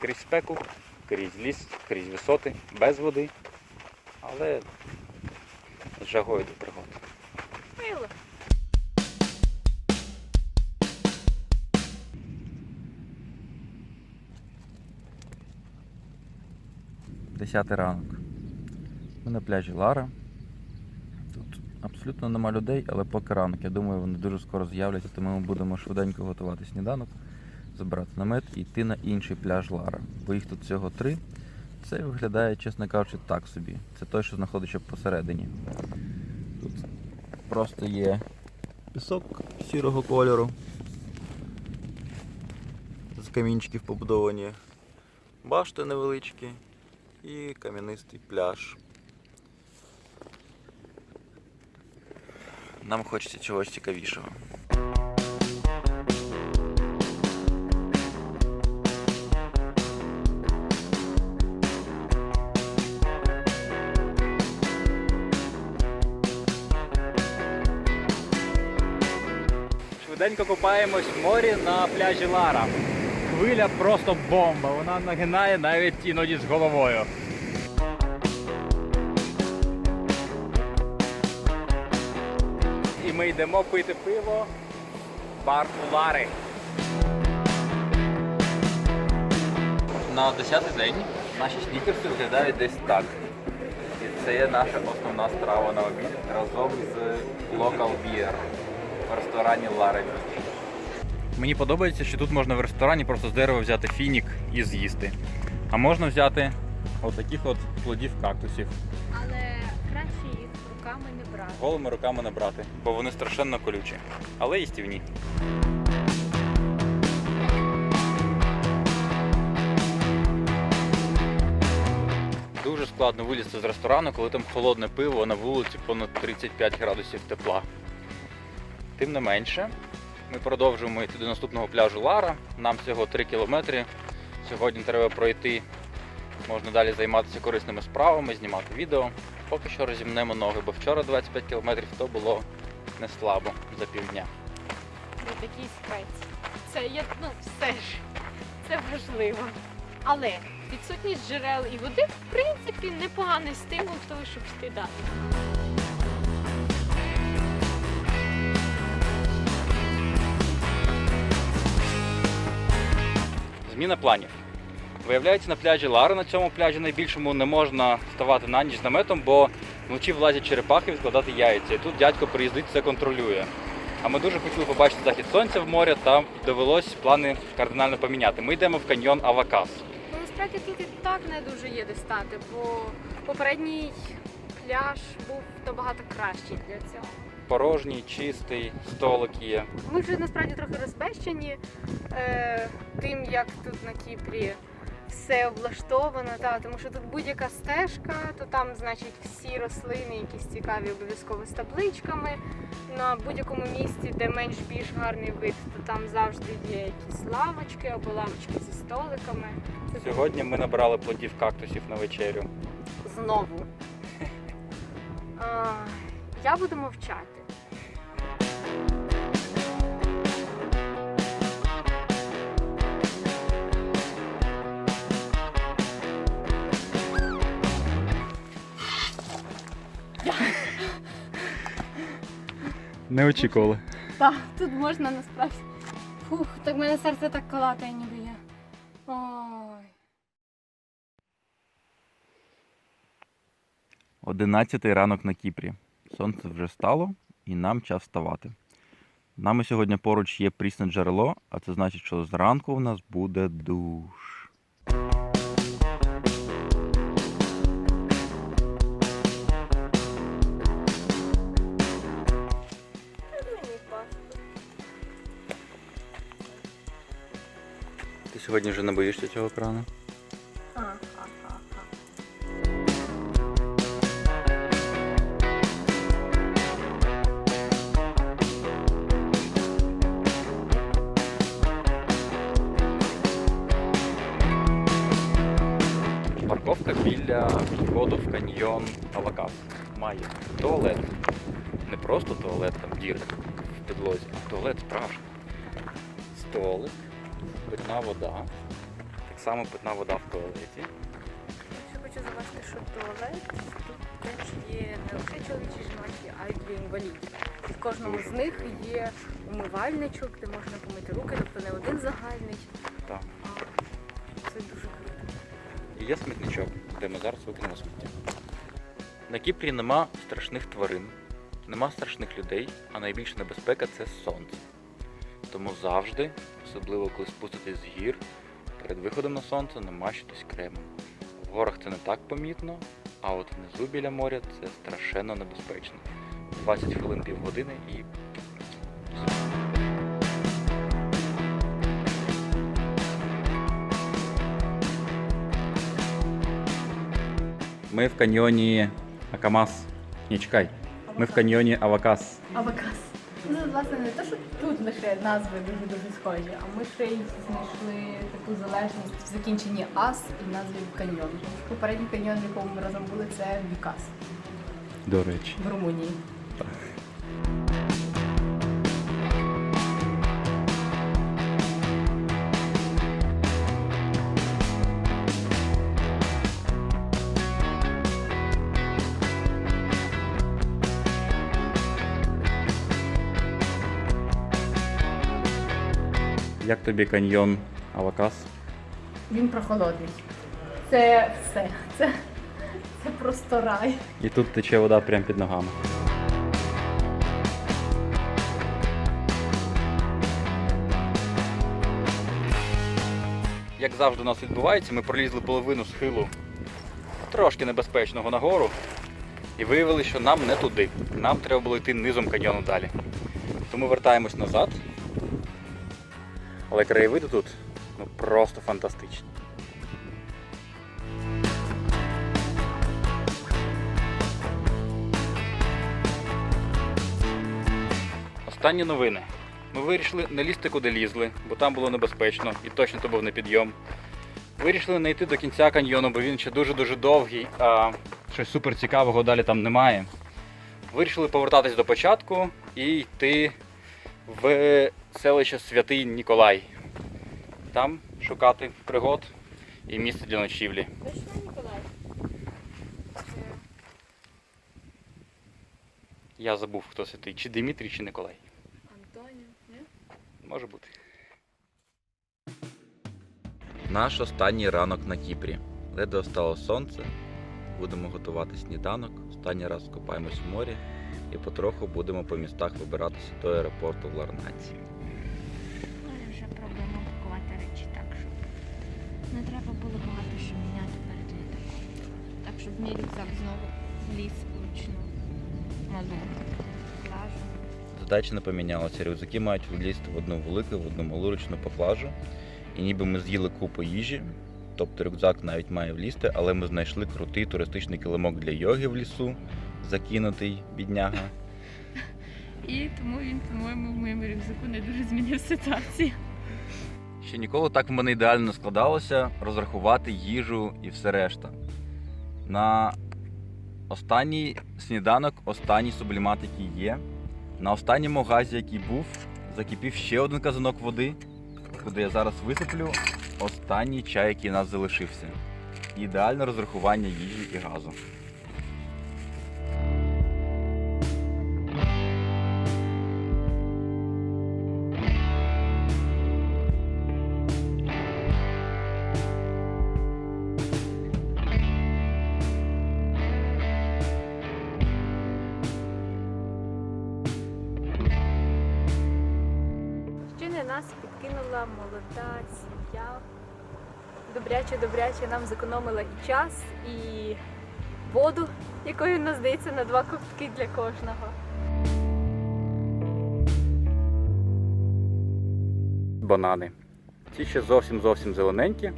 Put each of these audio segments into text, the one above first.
крізь спеку, крізь ліс, крізь висоти, без води, але з жагою до пригод. Мило. Десятий ранок. Ми на пляжі Лара. Тут абсолютно нема людей, але поки ранок. Я думаю, вони дуже скоро з'являться, тому ми будемо швиденько готувати сніданок, забирати намет і йти на інший пляж Лара. Бо їх тут всього три. Це виглядає, чесно кажучи, так собі. Це той, що знаходиться посередині. Тут просто є пісок сірого кольору. З камінчиків побудовані башти невеличкі і кам'янистий пляж. Нам хочеться чогось цікавішого. Швиденько купаємось в морі на пляжі Лара. Хвиля просто бомба, вона нагинає навіть іноді з головою. І ми йдемо пити пиво в бар у Лари. На 10-й день наші снікерси виглядають десь так. І це є наша основна страва на обід разом з Local Beer в ресторані Лари. Мені подобається, що тут можна в ресторані просто з дерева взяти фінік і з'їсти. А можна взяти от таких от плодів кактусів. Але краще їх руками не брати. Голими руками не брати, бо вони страшенно колючі, але їстівні. Дуже складно вилізти з ресторану, коли там холодне пиво, на вулиці понад 35 градусів тепла. Тим не менше, ми продовжуємо йти до наступного пляжу Лара. Нам всього 3 кілометри. Сьогодні треба пройти. Можна далі займатися корисними справами, знімати відео. Поки що розімнемо ноги, бо вчора 25 кілометрів то було не слабо за півдня. Це такий спець. Це є, ну, все ж. Це важливо. Але відсутність джерел і води, в принципі, непоганий стимул того, щоб йти далі. Зміна планів. Виявляється, на пляжі Лара, на цьому пляжі найбільшому не можна ставати на ніч наметом, бо вночі влазять черепахи і складати яйця. І тут дядько приїздить, це контролює. А ми дуже хотіли побачити захід сонця в морі, та довелось плани кардинально поміняти. Ми йдемо в каньйон Авакас. Ну, насправді тут і так не дуже є де стати, бо попередній пляж був набагато кращий для цього. Порожній, чистий, столик є. Ми вже насправді трохи розбещені е, тим, як тут на Кіпрі все облаштовано, та, тому що тут будь-яка стежка, то там, значить, всі рослини, якісь цікаві, обов'язково з табличками. На будь-якому місці, де менш більш гарний вид, то там завжди є якісь лавочки або лавочки зі столиками. Сьогодні ми набрали плодів кактусів на вечерю. знову. А, я буду мовчати. Не очікували. Так, тут можна насправді. Фух, так в мене серце так калатає, ніби я. Ой. Одинадцятий ранок на Кіпрі. Сонце вже стало і нам час вставати. Нами сьогодні поруч є прісне джерело, а це значить, що зранку в нас буде душ. Сьогодні вже не боїшся цього крану? Парковка біля входу в каньйон Авакас. Має туалет. Не просто туалет, там дірка в підлозі, а туалет справжній. Столик, питна вода, так само питна вода в туалеті. Ще хочу завести, що туалет тут теж є не лише чоловічі жіночі, а й для інвалідів. І в кожному з них є умивальничок, де можна помити руки, тобто не один загальний. Так. Це дуже круто. І є смітничок, де ми зараз викинемо сміття. На Кіпрі нема страшних тварин, нема страшних людей, а найбільша небезпека це сонце. Тому завжди, особливо коли спуститись з гір, перед виходом на сонце намащитись кремом. В горах це не так помітно, а от внизу біля моря це страшенно небезпечно. 20 хвилин півгодини і. Ми в каньйоні Акамас. Ні, чекай. Ми в каньйоні Авакас. Авакас. Ну, власне, не те, що тут лише назви дуже-дуже схожі, а ми ще й знайшли таку залежність в закінченні ас і назві каньйон. Попередній каньйон, в якому ми разом були, це Вікас До речі. в Румунії. Як тобі каньйон Авакас? Він прохолодний. Це все. Це, це просто рай. І тут тече вода прямо під ногами. Як завжди у нас відбувається, ми пролізли половину схилу трошки небезпечного нагору і виявили, що нам не туди. Нам треба було йти низом каньйону далі. Тому вертаємось назад. Але краєвиди тут ну, просто фантастичні. Останні новини. Ми вирішили не лізти куди лізли, бо там було небезпечно і точно то був не підйом. Вирішили не йти до кінця каньйону, бо він ще дуже-дуже довгий, а щось супер цікавого далі там немає. Вирішили повертатись до початку і йти в селище Святий Ніколай. Там шукати пригод і місце для ночівлі. Точно, Ніколай? Я забув, хто святий, чи Димітрій, чи Николай. Антонів, ні? Може бути. Наш останній ранок на Кіпрі. Ледве встало сонце. Будемо готувати сніданок. Останній раз купаємось в морі і потроху будемо по містах вибиратися до аеропорту в Ларнаці. Ми вже пробуємо пакувати речі так, щоб не треба було багато що міняти перед літаком. Так, щоб мій рюкзак знову вліз влучно на пляжу. Задача не помінялася. Рюкзаки мають влізти в одну велику, в одну малу ручну поклажу. І ніби ми з'їли купу їжі. Тобто рюкзак навіть має влізти, але ми знайшли крутий туристичний килимок для йоги в лісу, закинутий бідняга. І тому він, по-моєму, в моєму рюкзаку не дуже змінив ситуацію. Ще ніколи так в мене ідеально складалося розрахувати їжу і все решта. На останній сніданок, останній сублімат, який є. На останньому газі, який був, закипів ще один казанок води, куди я зараз висиплю останній чай, який у нас залишився. Ідеальне розрахування їжі і газу. Підкинула молода сім'я. Добряче, добряче нам зекономила і час, і воду, якою нас здається на два ковтки для кожного. Банани. Ці ще зовсім зовсім зелененькі,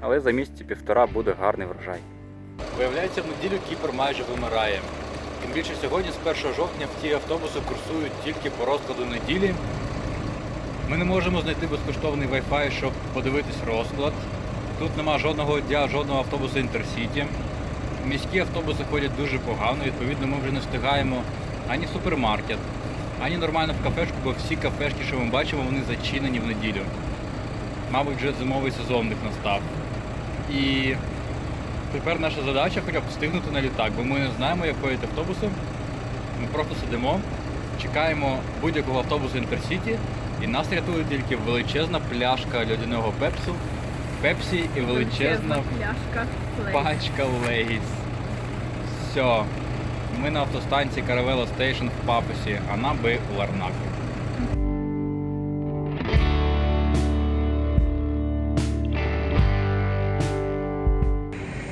але за місяці півтора буде гарний врожай. Виявляється, в неділю Кіпр майже вимирає. Тим більше сьогодні, з 1 жовтня, в ті автобуси курсують тільки по розкладу неділі. Ми не можемо знайти безкоштовний Wi-Fi, щоб подивитись розклад. Тут нема жодного дня, жодного автобусу Інтерсіті. Міські автобуси ходять дуже погано, відповідно, ми вже не встигаємо ані в супермаркет, ані нормально в кафешку, бо всі кафешки, що ми бачимо, вони зачинені в неділю. Мабуть, вже зимовий сезон них настав. І тепер наша задача хоча б встигнути на літак, бо ми не знаємо, як ходити автобусом. Ми просто сидимо, чекаємо будь-якого автобусу Інтерсіті, і нас рятує тільки величезна пляшка льодяного пепсу, пепсі і величезна пляшка. пачка Лейс. Все. Ми на автостанції Caravella Station в Папусі, а нам би у Ларнаку.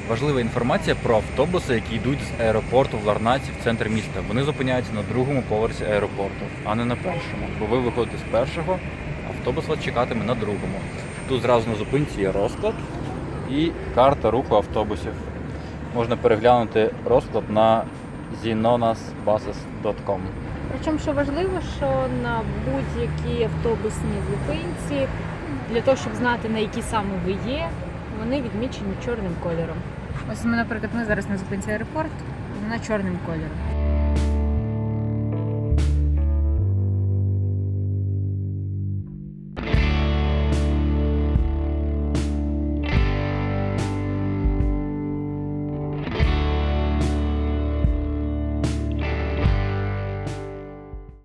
Важлива інформація про автобуси, які йдуть з аеропорту в Ларнаці в центр міста. Вони зупиняються на другому поверсі аеропорту, а не на першому. Бо ви виходите з першого, автобус вас чекатиме на другому. Тут зразу на зупинці є розклад і карта руху автобусів. Можна переглянути розклад на zinonasbuses.com. Причому, що важливо, що на будь-якій автобусній зупинці, для того, щоб знати, на якій саме ви є, вони відмічені чорним кольором. Ось ми, наприклад, ми зараз на зупинці аеропорт, вона чорним кольором.